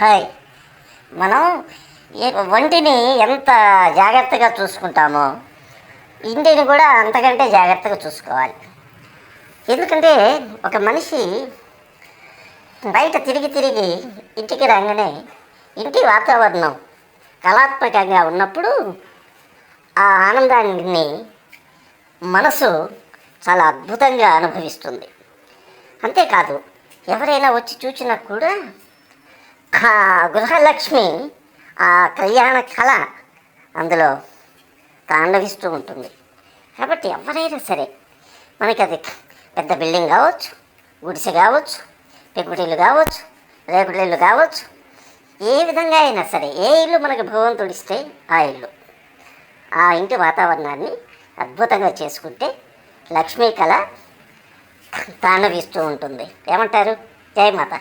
Hi. మనం వంటిని ఎంత జాగ్రత్తగా చూసుకుంటామో ఇంటిని కూడా అంతకంటే జాగ్రత్తగా చూసుకోవాలి. ఎందుకంటే ఒక మనిషి బయట తిరిగి తిరిగి ఇంటికి రాగానే ఇంటి వాతావరణం కళాత్మకంగా ఉన్నప్పుడు ఆ ఆనందాన్ని మనసు చాలా అద్భుతంగా అనుభవిస్తుంది. అంతేకాదు ఎవరైనా వచ్చి చూసినా కూడా గృహలక్ష్మి ఆ కళ్యాణ కళ అందులో తాండవిస్తూ ఉంటుంది. కాబట్టి ఎవరైనా సరే మనకి అది పెద్ద బిల్డింగ్ కావచ్చు గుడిసె కావచ్చు పెంకుటిల్లు కావచ్చు రేకుటిల్లు కావచ్చు ఏ విధంగా అయినా సరే ఏ ఇల్లు మనకి భగవంతుడు ఇస్తే ఆ ఇల్లు. ఆ ఇంటి వాతావరణాన్ని అద్భుతంగా చేసుకుంటే లక్ష్మీ కళ తాండవిస్తూ ఉంటుంది. ఏమంటారు? జయమాత